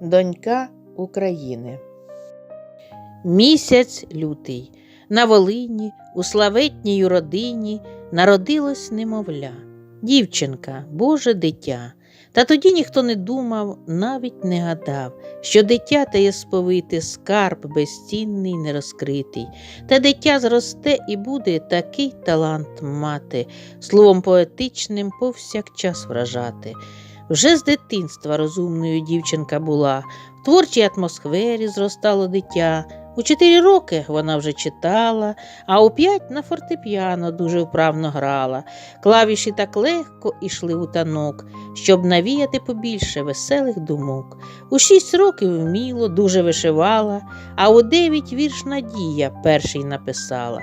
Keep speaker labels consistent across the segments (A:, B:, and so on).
A: Донька України. Місяць лютий. На Волині, у славетній родині, народилось немовля, дівчинка, Боже дитя. Та тоді ніхто не думав, навіть не гадав, що дитя теє сповити скарб безцінний, нерозкритий. Та дитя зросте і буде такий талант мати, словом поетичним повсякчас вражати. Вже з дитинства розумною дівчинка була, в творчій атмосфері зростало дитя. У чотири роки вона вже читала, а у п'ять на фортепіано дуже вправно грала. Клавіші так легко ішли у танок, щоб навіяти побільше веселих думок. У шість років вміло, дуже вишивала, а у дев'ять вірш Надія перший написала.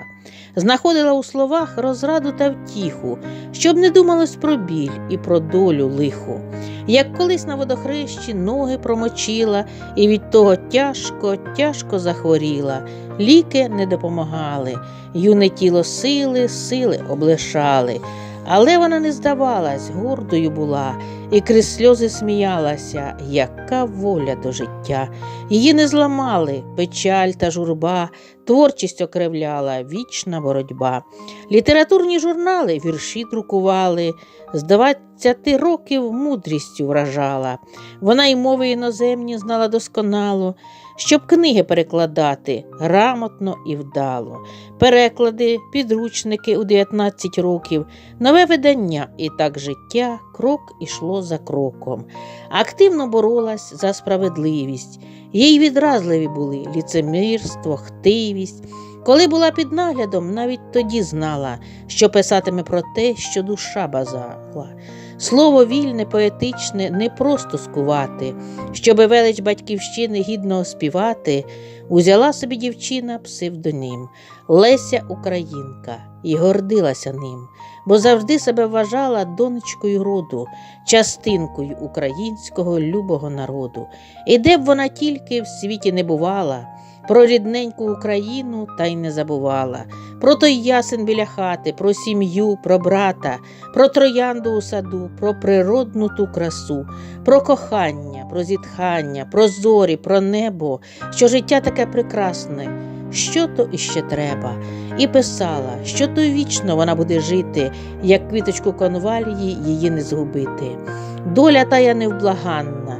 A: Знаходила у словах розраду та втіху, щоб не думалось про біль і про долю лиху. Як колись на водохрещі ноги промочила, і від того тяжко, тяжко захворіла. Ліки не допомагали, юне тіло сили, сили облишали. Але вона не здавалась, гордою була, і крізь сльози сміялася, яка воля до життя. Її не зламали печаль та журба, творчість окривляла, вічна боротьба. Літературні журнали вірші друкували, з 20 років мудрістю вражала. Вона й мови іноземні знала досконало, щоб книги перекладати грамотно і вдало. Переклади, підручники у 19 років, нове видання, і так життя крок ішло за кроком. Активно боролась за справедливість. Їй відразливі були ліцемірство, хтивість. Коли була під наглядом, навіть тоді знала, що писатиме про те, що душа базала. Слово вільне, поетичне не просто скувати, щоби велич батьківщини гідно оспівати, узяла собі дівчина псевдонім Леся Українка і гордилася ним, бо завжди себе вважала донечкою роду, частинкою українського любого народу. І де б вона тільки в світі не бувала, про рідненьку Україну та й не забувала, про той ясен біля хати, про сім'ю, про брата, про троянду у саду, про природну ту красу, про кохання, про зітхання, про зорі, про небо, що життя таке прекрасне, що то іще треба, і писала, що то вічно вона буде жити, як квіточку конвалії її не згубити. Доля тая невблаганна,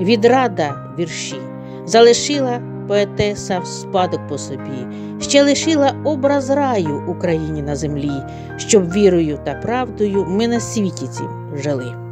A: відрада вірші, залишила поетеса в спадок по собі, ще лишила образ раю Україні на землі, щоб вірою та правдою ми на світі цім жили.